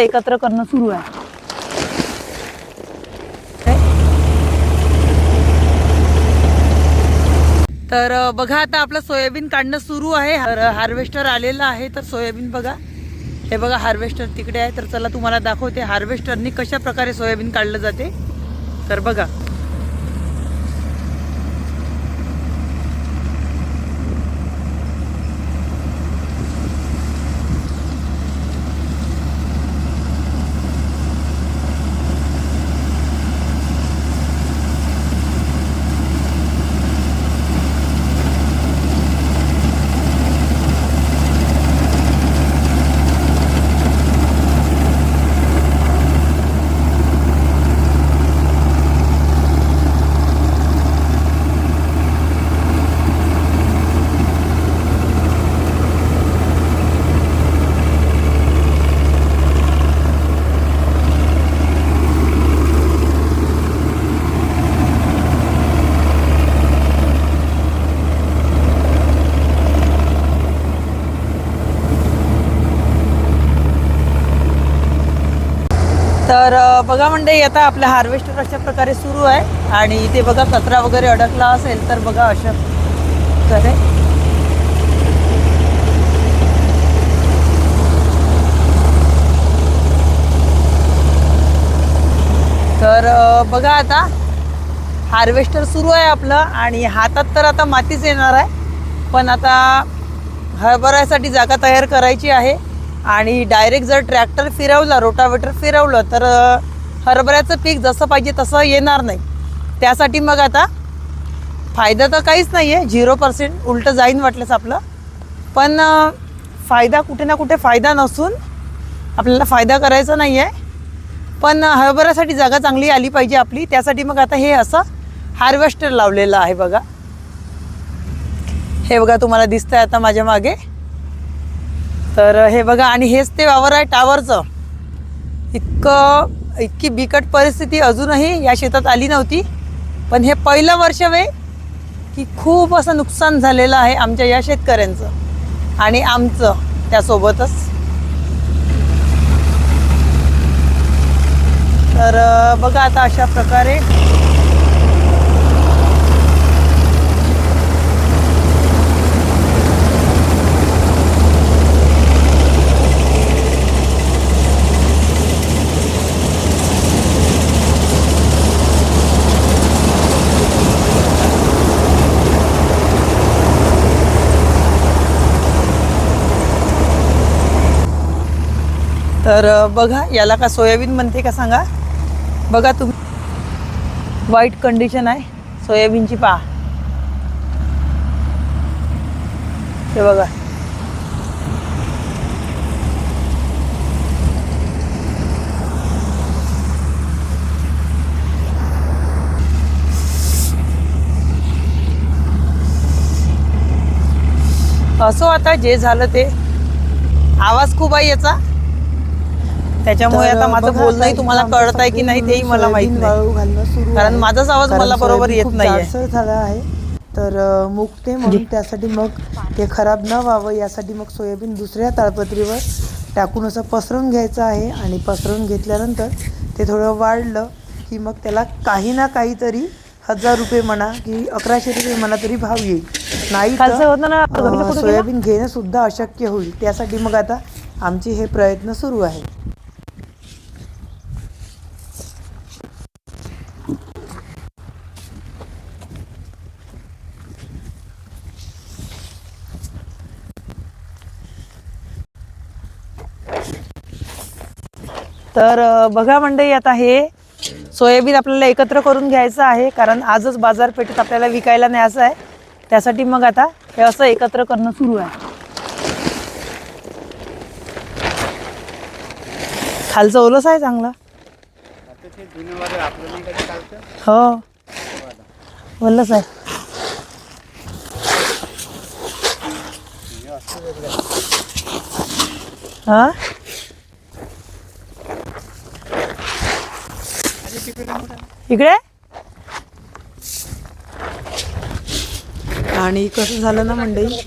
एकत्र करणं सुरू आहे. तर बघा आता आपलं सोयाबीन काढणं सुरू आहे. हार्वेस्टर आलेलं आहे तर सोयाबीन बघा. हे बघा हार्वेस्टर तिकडे आहे. तर चला तुम्हाला दाखवते हार्वेस्टरनी कशा प्रकारे सोयाबीन काढलं जाते. तर बघा. तर बघा मंडळी आता आपलं हार्वेस्टर अशा प्रकारे सुरू आहे आणि इथे बघा कचरा वगैरे अडकला असेल तर बघा अशा प्रकारे. तर बघा आता हार्वेस्टर सुरू आहे आपलं आणि हातात तर आता मातीच येणार आहे पण आता हरभऱ्यासाठी जागा तयार करायची आहे. आणि डायरेक्ट जर ट्रॅक्टर फिरवला रोटावेटर फिरवलं तर हरभऱ्याचं पीक जसं पाहिजे तसं येणार नाही. त्यासाठी मग आता फायदा तर काहीच नाही आहे झिरो पर्सेंट उलटं जाईन वाटलंच आपलं. पण फायदा कुठे ना कुठे फायदा नसून आपल्याला फायदा करायचा नाही आहे पण हरभऱ्यासाठी जागा चांगली आली पाहिजे आपली. त्यासाठी मग आता हे असं हार्वेस्टर लावलेलं आहे बघा. हे बघा तुम्हाला दिसतंय आता माझ्या मागे. तर हे बघा आणि हेच ते वावर आहे टावरचं. इतकं इतकी बिकट परिस्थिती अजूनही या शेतात आली नव्हती. पण हे पहिलं वर्ष वे की खूप असं नुकसान झालेलं आहे आमच्या या शेतकऱ्यांचं आणि आमचं त्यासोबतच. तर बघा आता अशा प्रकारे तर बघा याला का सोयाबीन म्हणते का सांगा? बघा तुम्ही. वाईट कंडिशन आहे. सोयाबीनची पहा हे बघा. असो आता जे झालं ते. आवाज खूप आहे याचा. त्याच्यामुळे तर आता माझं बघा बोलणंही तुम्हाला कळत आहे की नाही तेही मला माहीत नाही वाळू घालणं सुरू कारण आहे. माझाच आवाज कारण मला बरोबर सोयाबीन येत खूप नाहीये. जाडसर झालं आहे तर अं, मुगते म्हणून त्यासाठी मग ते खराब न व्हावं यासाठी मग सोयाबीन दुसऱ्या ताळपत्रीवर टाकून असं पसरवून घ्यायचं आहे आणि पसरवून घेतल्यानंतर ते थोडं वाढलं की मग त्याला काही ना काहीतरी हजार रुपये म्हणा की अकराशे रुपये म्हणा तरी भाव येईल नाही खालचं तर, होतं ना, अं, घरीचं कुठं गेलं? सोयाबीन घेणं सुद्धा अशक्य होईल त्यासाठी मग आता आमचे हे प्रयत्न सुरू आहे तर बघा मंडळी आता हे सोयाबीन आपल्याला एकत्र करून घ्यायचं आहे कारण आजच बाजारपेठेत आपल्याला विकायला न्यायचं आहे. त्यासाठी मग आता हे असं एकत्र करणं सुरू आहे. खालचं ओलच आहे चांगलं. हो. ओलच आहे. हा? इकडे? आणि कसं झालं ना मंडळी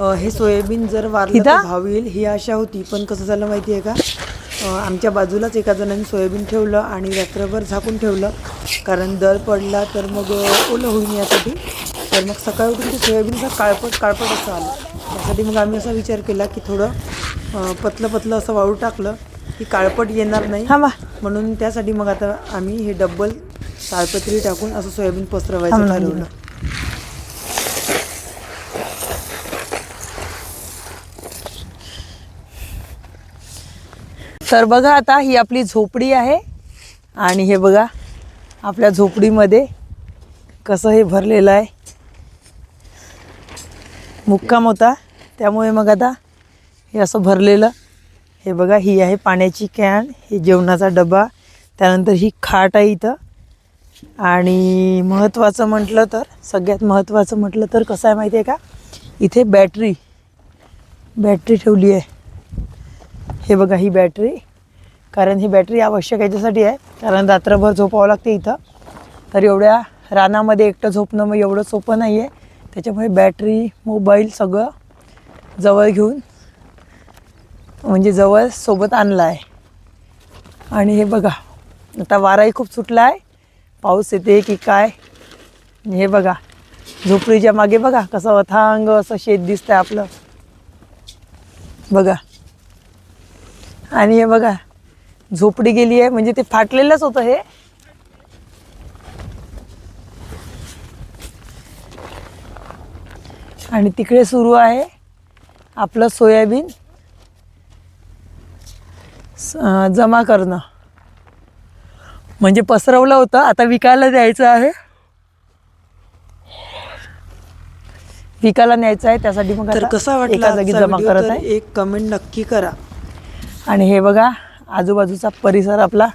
अं, हे सोयाबीन जर वारलं? तर भाव येईल ही आशा होती. पण कसं झालं माहिती आहे का? आमच्या बाजूलाच एका जणांनी सोयाबीन ठेवलं आणि रात्रभर झाकून ठेवलं. कारण दर पडला तर मग ओलं होईन यासाठी. तर मग सकाळी उठून ते सोयाबीनचं काळपट काळपट असं आलं. त्यासाठी मग आम्ही असा विचार केला की थोडं पतलं पतलं असं वाळू टाकलं की काळपट येणार नाही. थांबा. म्हणून त्यासाठी मग आता आम्ही हे डब्बल ताळपत्री टाकून असं सोयाबीन पसरवायचं ठरवलं. तर बघा आता ही आपली झोपडी आहे आणि हे बघा आपल्या झोपडीमध्ये कसं हे भरलेलं आहे. मुक्काम होता त्यामुळे मग आता हे असं भरलेलं हे बघा ही आहे पाण्याची कॅन हे जेवणाचा डबा त्यानंतर ही खाट आहे इथं. आणि महत्त्वाचं म्हटलं तर सगळ्यात महत्त्वाचं म्हटलं तर कसं आहे माहिती आहे का? इथे बॅटरी बॅटरी ठेवली आहे. हे बघा ही बॅटरी कारण ही बॅटरी आवश्यक याच्यासाठी आहे. कारण रात्रभर झोपावं लागते इथं. तर एवढ्या रानामध्ये एकटं झोपणं मग एवढं सोपं नाही आहे त्याच्यामुळे बॅटरी मोबाईल सगळं जवळ घेऊन म्हणजे जवळ सोबत आणलं आहे आणि हे बघा आता वाराही खूप सुटला आहे पाऊस येते की काय? हे बघा झोपडीच्या मागे बघा कसं अथांग असं शेत दिसतंय आपलं. बघा. आणि हे बघा झोपडी गेली आहे म्हणजे ते फाटलेलंच होतं हे. आणि तिकडे सुरू आहे आपलं सोयाबीन. जमा करणं. म्हणजे पसरवलं होतं आता विकायला द्यायचं आहे. विकायला न्यायचं आहे त्यासाठी मग तर आता कसा वाटला जागी जमा करत आहे. एक कमेंट नक्की करा. आणि हे बघा आजूबाजूचा परिसर आपला